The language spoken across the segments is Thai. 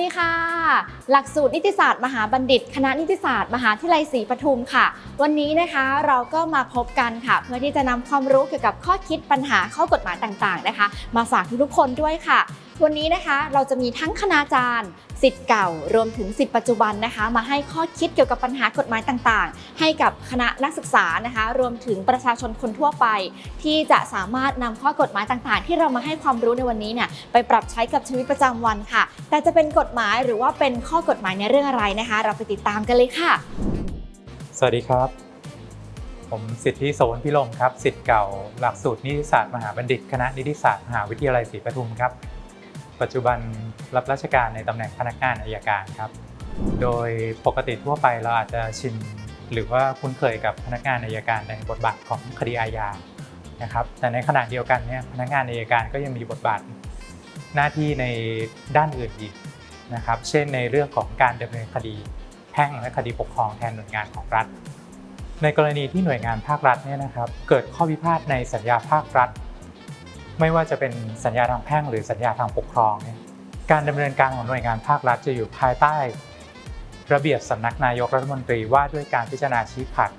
ดีค่ะ หลักสูตรนิติศาสตร์มหาบัณฑิต คณะนิติศาสตร์ มหาวิทยาลัยศรีปทุมค่ะ วันนี้นะคะเราก็มาพบกันค่ะ เพื่อที่จะนำความรู้เกี่ยวกับข้อคิดปัญหาข้อกฎหมายต่างๆนะคะ มาฝากทุกๆคนด้วยค่ะ วันนี้นะคะเราจะมีทั้งคณาจารย์สิทธิ์เก่ารวมถึงสิทธิ์ปัจจุบันนะคะ มาให้ข้อคิดเกี่ยวกับปัญหากฎหมายต่างๆ ให้กับคณะนักศึกษานะคะ รวมถึงประชาชนคนทั่วไป ที่จะสามารถนำข้อกฎหมายต่างๆ ที่เรามาให้ความรู้ในวันนี้เนี่ยไปปรับใช้กับชีวิตประจำวันค่ะ แต่จะเป็นกฎหมายหรือว่าเป็นข้อกฎหมายในเรื่องอะไรนะคะ เราไปติดตามกันเลยค่ะ สวัสดีครับ ผมสิทธิโสนพิลมครับสิทธิ์เก่า หลักสูตรนิติศาสตร์มหาบัณฑิต คณะนิติศาสตร์มหาวิทยาลัยศรีปทุมครับ ปัจจุบันรับราชการในตำแหน่งพนักงานอายการครับ โดยปกติทั่วไปเราอาจจะชินหรือว่าคุ้นเคยกับพนักงานอายการในบทบาทของคดีอาญานะครับ แต่ในขณะเดียวกันเนี่ยพนักงานอายการก็ยังมีบทบาทหน้าที่ในด้านอื่นอีกนะครับ เช่นในเรื่องของการดำเนินคดีแพ่งและคดีปกครองแทนหน่วยงานของรัฐ ในกรณีที่หน่วยงานภาครัฐเนี่ยนะครับ เกิดข้อพิพาทในสัญญาภาครัฐ ไม่ว่าจะเป็นสัญญาทางแพ่งหรือสัญญาทางปกครองเนี่ยการดำเนินการของหน่วยงานภาครัฐจะอยู่ภายใต้ ระเบียบสำนักนายกรัฐมนตรีว่าด้วยการพิจารณาชี้ขาด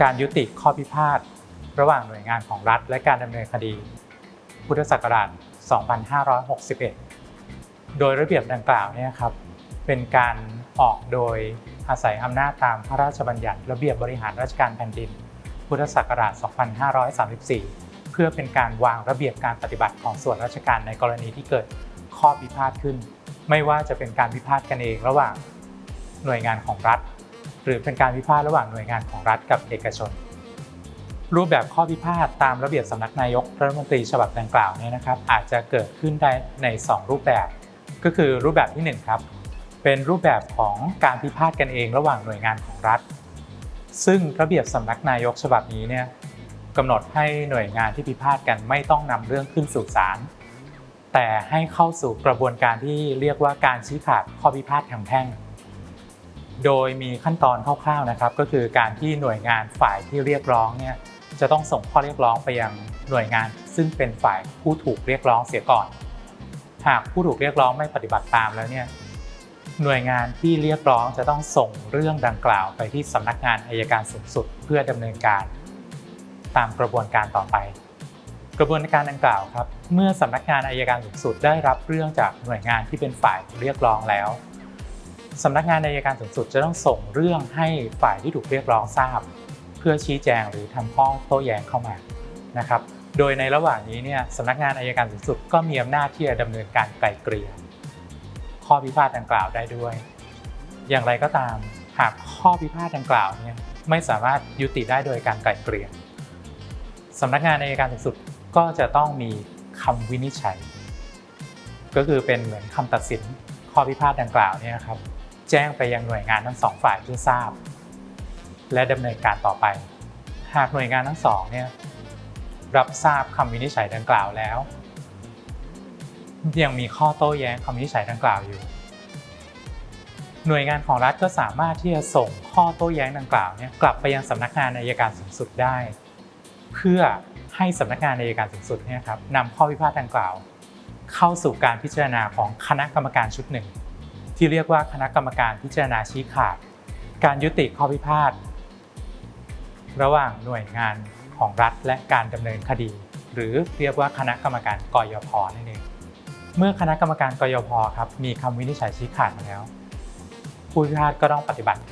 การยุติข้อพิพาทระหว่างหน่วยงานของรัฐ และการดำเนินคดี พุทธศักราช 2561 โดยระเบียบดังกล่าวเนี่ยครับเป็นการออกโดยอาศัยอำนาจตามพระราชบัญญัติ ระเบียบ บริหารราชการแผ่นดิน พุทธศักราช 2534 เพื่อเป็นการวางระเบียบการปฏิบัติของส่วนราชการในกรณีที่เกิดข้อพิพาทขึ้น ไม่ว่าจะเป็นการพิพาทกันเองระหว่างหน่วยงานของรัฐ หรือเป็นการพิพาทระหว่างหน่วยงานของรัฐกับเอกชน รูปแบบข้อพิพาทตามระเบียบสำนักนายกรัฐมนตรีฉบับดังกล่าวเนี่ยนะครับ อาจจะเกิดขึ้นได้ใน 2 รูปแบบ ก็คือรูปแบบที่ 1 ครับ เป็นรูปแบบของการพิพาทกันเองระหว่างหน่วยงานของรัฐ ซึ่งระเบียบสำนักนายกฉบับนี้เนี่ย กำหนดให้หน่วยงานที่พิพาทกันไม่ต้องนำเรื่องขึ้นสู่ศาลแต่ให้เข้าสู่กระบวนการที่เรียกว่าการชี้ขาดข้อพิพาททางแพ่ง โดยมีขั้นตอนคร่าวๆนะครับ ก็คือการที่หน่วยงานฝ่ายที่เรียกร้องเนี่ยจะต้องส่งข้อเรียกร้องไปยังหน่วยงาน ซึ่งเป็นฝ่ายผู้ถูกเรียกร้องเสียก่อน หากผู้ถูกเรียกร้องไม่ปฏิบัติตามแล้วเนี่ยหน่วยงานที่เรียกร้องจะต้องส่งเรื่องดังกล่าวไปที่สำนักงานอายการสูงสุด เพื่อดำเนินการ ตามกระบวนการต่อไป กระบวนการดังกล่าวครับ เมื่อสำนักงานอายการสูงสุดได้รับเรื่องจากหน่วยงานที่เป็นฝ่ายเรียกร้องแล้วสำนักงานอายการสูงสุดจะต้องส่งเรื่องให้ฝ่ายที่ถูกเรียกร้องทราบ เพื่อชี้แจงหรือทำข้อโต้แย้งเข้ามานะครับ โดยในระหว่างนี้เนี่ยสำนักงานอายการสูงสุดก็มีอำนาจที่จะดำเนินการไกล่เกลี่ยข้อพิพาทดังกล่าวได้ด้วย อย่างไรก็ตามหากข้อพิพาทดังกล่าวเนี่ยไม่สามารถยุติได้โดยการไกล่เกลี่ย สำนักงานอายการสูงสุดก็จะต้องมีคำวินิจฉัย ก็คือเป็นเหมือนคำตัดสินข้อพิพาทดังกล่าวเนี่ยครับแจ้งไปยังหน่วยงานทั้งสองฝ่ายที่ทราบ และดำเนินการต่อไป หากหน่วยงานทั้งสองเนี่ยรับทราบคำวินิจฉัยดังกล่าวแล้ว ยังมีข้อโต้แย้งคำวินิจฉัยดังกล่าวอยู่ หน่วยงานของรัฐก็สามารถที่จะส่งข้อโต้แย้งดังกล่าวเนี่ยกลับไปยังสำนักงานอายการสูงสุดได้ เพื่อให้สำนักงานอายการสูงสุดเนี่ยครับนำข้อพิพาทดังกล่าว เข้าสู่การพิจารณาของคณะกรรมการชุดหนึ่ง ที่เรียกว่าคณะกรรมการพิจารณาชี้ขาด การยุติข้อพิพาทระหว่างหน่วยงานของรัฐและการดำเนินคดี หรือเรียกว่าคณะกรรมการกยพนั่นเองเมื่อคณะกรรมการกยพครับมีคำวินิจฉัยชี้ขาดมาแล้ว ผู้พิพาทก็ต้องปฏิบัติ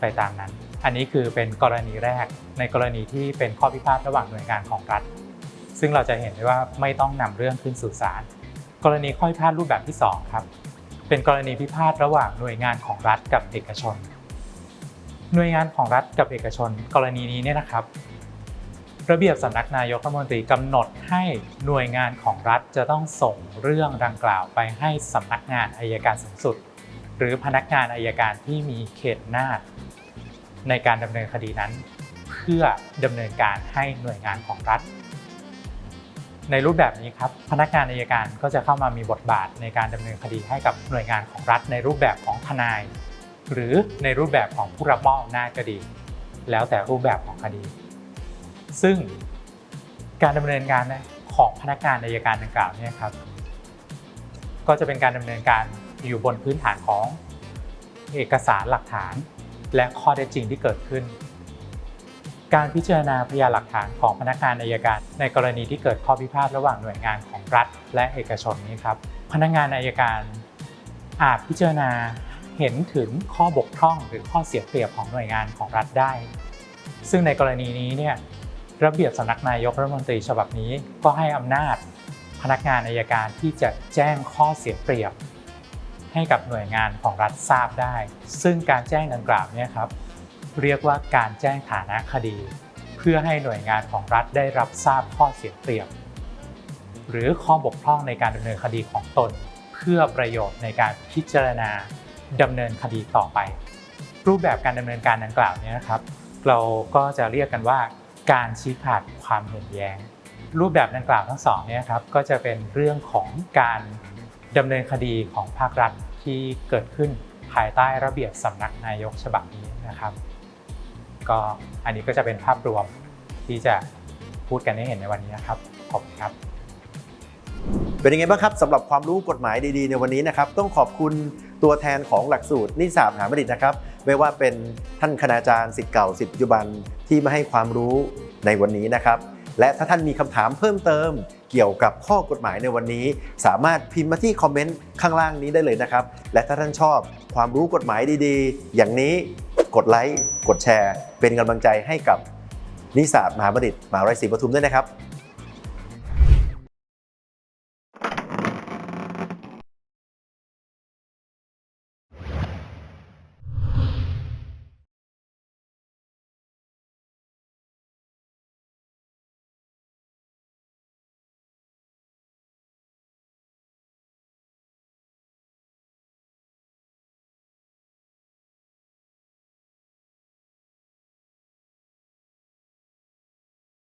ไปตามนั้น อันนี้คือเป็นกรณีแรกในกรณีที่เป็นข้อพิพาทระหว่างหน่วยงานของรัฐ ซึ่งเราจะเห็นได้ว่าไม่ต้องนำเรื่องขึ้นสู่ศาลกรณีข้อพิพาทรูปแบบที่สองครับ เป็นกรณีพิพาทระหว่างหน่วยงานของรัฐกับเอกชน หน่วยงานของรัฐกับเอกชน กรณีนี้เนี่ยนะครับ ระเบียบสำนักนายกรัฐมนตรีกำหนดให้หน่วยงานของรัฐจะต้องส่งเรื่องดังกล่าวไปให้สำนักงานอายการสูงสุด หรือพนักงานอายการที่มีเขตหน้า ในการดำเนินคดีนั้น เพื่อดำเนินการให้หน่วยงานของรัฐ ในรูปแบบนี้ครับพนักงานอายการก็จะเข้ามามีบทบาทในการดำเนินคดีให้กับหน่วยงานของรัฐ ในรูปแบบของทนาย หรือในรูปแบบของผู้รับมอบอำนาจก็ดี แล้วแต่รูปแบบของคดี ซึ่งการดำเนินงานของพนักงานอายการดังกล่าวเนี่ยครับ ก็จะเป็นการดำเนินการอยู่บนพื้นฐานของเอกสารหลักฐาน และข้อเท็จจริงที่เกิดขึ้น การพิจารณาพยานหลักฐานของพนักงานอายการ ในกรณีที่เกิดข้อพิพาทระหว่างหน่วยงานของรัฐ และเอกชนนี้ครับ พนักงานอายการอาจพิจารณาเห็นถึงข้อบกพร่องหรือข้อเสียเปรียบของหน่วยงานของรัฐได้ ซึ่งในกรณีนี้เนี่ยระเบียบสำนักนายกรัฐมนตรีฉบับนี้ก็ให้อำนาจพนักงานอายการที่จะแจ้งข้อเสียเปรียบ ให้กับหน่วยงานของรัฐทราบได้ ซึ่งการแจ้งดังกล่าวเนี่ยครับเรียกว่าการแจ้งฐานะคดี เพื่อให้หน่วยงานของรัฐได้รับทราบข้อเสียเปรียบ หรือข้อบกพร่องในการดำเนินคดีของตน เพื่อประโยชน์ในการพิจารณาดำเนินคดีต่อไป รูปแบบการดำเนินการดังกล่าวเนี้นะครับเราก็จะเรียกกันว่าการชี้ขาดความเห็นแย้ง รูปแบบดังกล่าวทั้งสองเนี่ยครับก็จะเป็นเรื่องของการ ดำเนินคดีของภาครัฐที่เกิดขึ้นภายใต้ระเบียบสำนักนายกฉบับนี้นะครับ ก็อันนี้ก็จะเป็นภาพรวมที่จะพูดกันให้เห็นในวันนี้นะครับ ขอบคุณครับ เป็นยังไงบ้างครับสำหรับความรู้กฎหมายดีๆ ในวันนี้นะครับ ต้องขอบคุณตัวแทนของหลักสูตรนิสสามหาบัณฑิตนะครับ ไม่ว่าเป็นท่านคณาจารย์สิทธิ์เก่าสิทธิ์ปัจจุบันที่มาให้ความรู้ในวันนี้นะครับ และถ้าท่านมีคำถามเพิ่มเติม เกี่ยวกับข้อกฎหมายในวันนี้ สามารถพิมพ์มาที่คอมเมนต์ข้างล่างนี้ได้เลยนะครับ และถ้าท่านชอบความรู้กฎหมายดีๆ อย่างนี้กดไลค์กดแชร์ เป็นกำลังใจให้กับนิสสามหาบัณฑิตมหาวิทยาลัยศรีปทุมด้วยนะครับ